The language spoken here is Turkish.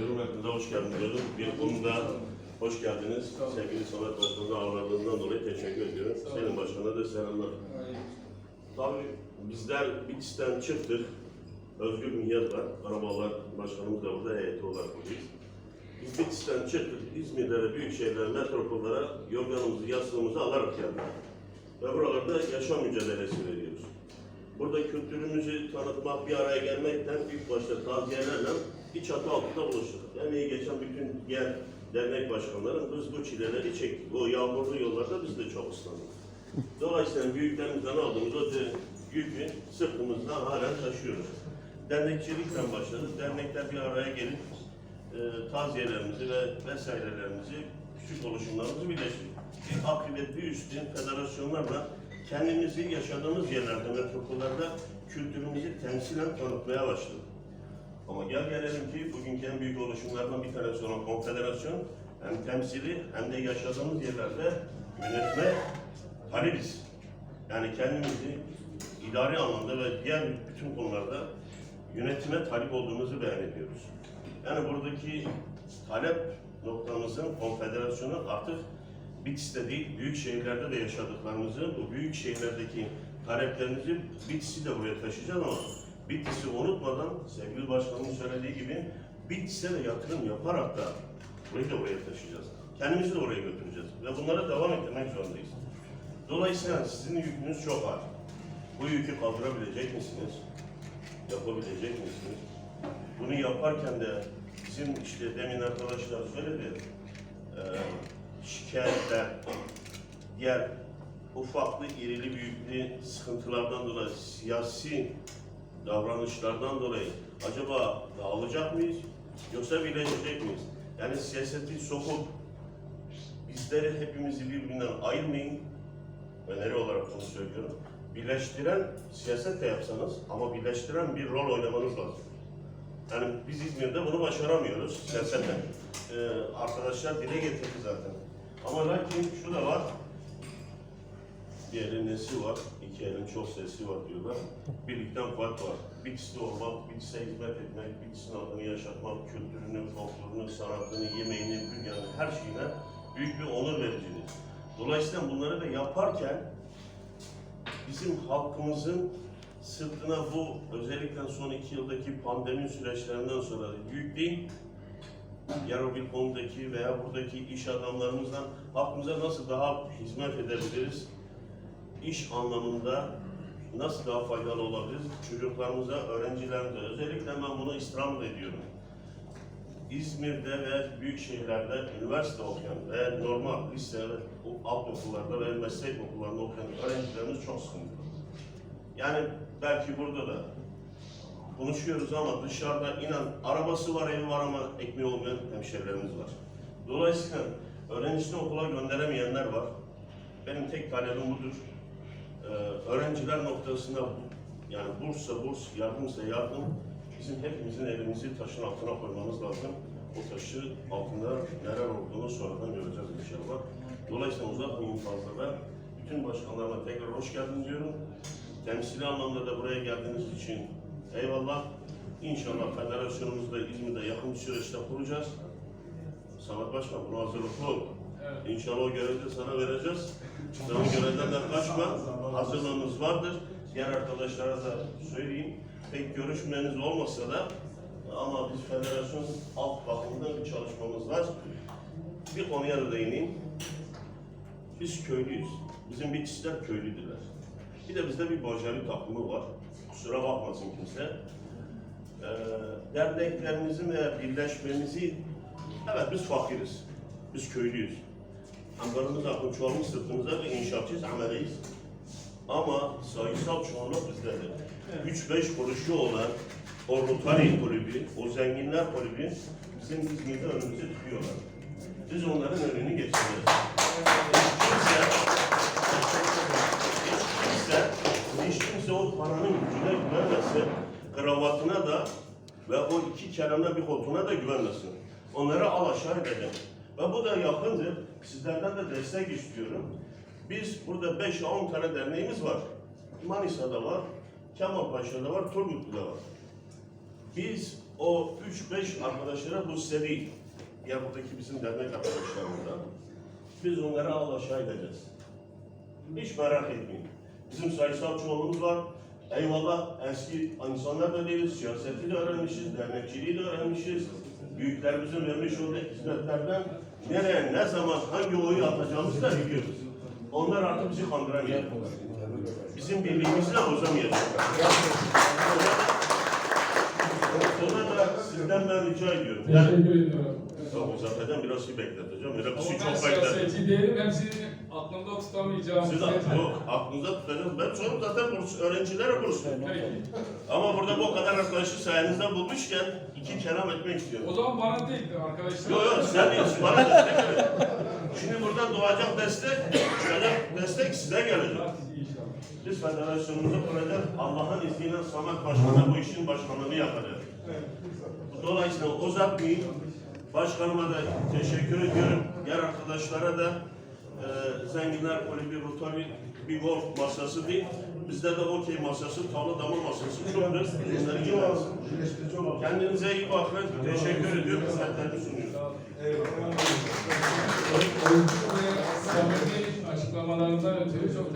Buyurun hepinize hoş geldiniz diyorum. Bir konuda hoş geldiniz. Sevgili Samet Başkan'ı ağırladığından dolayı teşekkür ediyorum. Senin Başkan'a da selamlar. Tabii bizler Bitlis'ten çıktık. Özgür Mihyat var. Arabalar Başkanımız da burada heyeti olarak buradayız. Biz Bitlis'ten çıktık. İzmir'de ve büyük şehirler, metropollere yorganımızı, yastığımızı alarak geldik. Ve buralarda yaşam mücadelesi veriyoruz. Burada kültürümüzü tanıtmak, bir araya gelmekten büyük başta taziyelerle bir çatı altında buluştuk. İyi geçen bütün diğer dernek başkanları biz bu çileleri çektik. O yağmurlu yollarda biz de çok ıslandık. Dolayısıyla büyüklerimizden aldığımız o yükü sırtımızda hala taşıyoruz. Dernekçilikten başladık. Dernekler bir araya gelip e, taziyelerimizi ve vesairelerimizi, küçük oluşumlarımızı birleştirdik. Bir akıbetli üstün federasyonlarla kendimizi yaşadığımız yerlerde, metropollerde kültürümüzü temsilen tanıtmaya başladık. Ama gel gelelim ki bugünkü en büyük oluşumlardan bir tanesi olan konfederasyon hem temsili hem de yaşadığımız yerlerde yönetme talibiz. Yani kendimizi idari anlamda ve diğer bütün konularda yönetime talip olduğumuzu beyan ediyoruz. Yani buradaki talep noktamızın konfederasyonu artık Bitlis'te değil, büyük şehirlerde de yaşadıklarımızı, bu büyük şehirlerdeki taleplerimizi Bitlis'i de buraya taşıyacağız ama Bitlis'i unutmadan sevgili başkanımın söylediği gibi Bitlis'e de yatırım yaparak da burayı da oraya taşıyacağız. Kendimizi de oraya götüreceğiz ve bunlara devam ettirmek zorundayız. Dolayısıyla sizin yükünüz çok ağır. Bu yükü kaldırabilecek misiniz? Yapabilecek misiniz? Bunu yaparken de bizim işte demin arkadaşlar söyledi, e, şikayetler, diğer ufaklı, irili, büyüklü sıkıntılardan dolayı, siyasi davranışlardan dolayı acaba dağılacak mıyız yoksa birleşecek miyiz? Yani siyaseti sokup bizleri hepimizi birbirinden ayırmayın. Öneri olarak bunu söylüyorum. Birleştiren siyaset de yapsanız ama birleştiren bir rol oynamanız lazım. Yani biz İzmir'de bunu başaramıyoruz siyaseten. Ee, arkadaşlar dile getirdi zaten. Ama lakin şu da var. Bir elin nesi var, iki elin çok sesi var diyorlar. Birlikten fark var. Bitlis'te olmak, Bitlis'e hizmet etmek, Bitlis'in adını yaşatmak, kültürünü, folklorunu, sanatını, yemeğini, yani her şeyine büyük bir onur vericiliği. Dolayısıyla bunları da yaparken bizim halkımızın sırtına bu özellikle son iki yıldaki pandemi süreçlerinden sonra yükleyip yarın bir konudaki veya buradaki iş adamlarımızdan halkımıza nasıl daha hizmet edebiliriz? İş anlamında nasıl daha faydalı olabiliriz? Çocuklarımıza, öğrencilerimize, özellikle ben bunu istirham ediyorum. İzmir'de ve büyük şehirlerde üniversite okuyan ve normal lise alt okullarda ve meslek okullarında okuyan öğrencilerimiz çok sıkıntılı. Yani belki burada da konuşuyoruz ama dışarıda inan arabası var, evi var ama ekmeği olmayan hemşerilerimiz var. Dolayısıyla öğrencisini okula gönderemeyenler var. Benim tek talebim budur. Öğrenciler noktasında yani burssa burs, yardımsa yardım bizim hepimizin elimizi taşın altına koymamız lazım. O taşı altında neler olduğunu sonradan göreceğiz inşallah. Dolayısıyla uzatmayayım fazla da bütün başkanlarıma tekrar hoş geldin diyorum. Temsili anlamda da buraya geldiğiniz için eyvallah. İnşallah federasyonumuzu da İzmir'de yakın bir süreçte kuracağız. Samet Başkan bunu hazırlıklı İnşallah o görevi de sana vereceğiz. Sen o görevden de kaçma. Hazırlığımız vardır. Diğer arkadaşlara da söyleyeyim. Pek görüşmeniz olmasa da ama biz federasyon alt bakımında bir çalışmamız var. Bir konuya da değineyim. Biz köylüyüz. Bizim Bitlisler köylüdüler. Bir de bizde bir Bajari takımı var. Kusura bakmasın kimse. Ee, derneklerimizin ve birleşmemizi, evet biz fakiriz. Biz köylüyüz. Ankara'mız akın çoğalmış sırtımıza ve inşaatçıyız, ameliyiz. Ama sayısal çoğunluk bizdedir. 3-5 kuruşu olan o Rotary kulübü, o zenginler kulübü bizim İzmir'de önümüzü tutuyorlar. Biz onların önünü geçeceğiz. Kimse, kimse, hiç kimse o paranın gücüne güvenmesin, kravatına da ve o iki kelamda bir koltuğuna da güvenmesin. Onları al aşağı edelim. Ve bu da yakındır. Sizlerden de destek istiyorum. Biz burada 5-10 tane derneğimiz var. Manisa'da var, Kemalpaşa'da var, Turgutlu'da var. Biz o 3-5 arkadaşlara bu size değil. Ya buradaki bizim dernek arkadaşlarımıza. Biz onlara al aşağı edeceğiz. Hiç merak etmeyin. Bizim sayısal çoğunluğumuz var. Eyvallah eski insanlar da değiliz. Siyaseti de öğrenmişiz, dernekçiliği de öğrenmişiz. Büyüklerimizin vermiş olduğu hizmetlerden nereye, ne zaman, hangi oyu atacağımızı da biliyoruz. Onlar artık bizi kandıramayacak. Bizim birliğimizi de bozamayacaklar. Ona da sizden ben rica ediyorum. Yani, Teşekkür ediyorum. Yok, Muzaffer'den biraz iyi bekleteceğim. Öyle bir Ama şey ben çok bekledim. siyaseti değilim. Hepsini aklımda tutamayacağım. Siz yok, aklınıza tutacağız. Ben sorum zaten burs, öğrencilere burs. Peki. Ama burada bu kadar arkadaşı sayenizde bulmuşken iki kelam etmek istiyorum. O zaman bana değil arkadaşlar. Yok yok sen değilsin, bana destek. Şimdi buradan doğacak destek, çıkacak destek size gelecek. İnşallah. Biz federasyonumuzu kuracağız. Allah'ın izniyle Samet Başkan'a bu işin başkanlığını yapacağız. Dolayısıyla uzatmayayım. Başkanıma da teşekkür ediyorum. Diğer arkadaşlara da e, Zenginler Kulübü Rotary bir golf masası değil. Bizde de okey masası, tavla dama masası çoktur. Bunları ilgilensin. Kendinize iyi bakın. Teşekkür ediyorum. Hizmetlerimi sunuyorum. Oyuncu açıklamalarından ötürü çok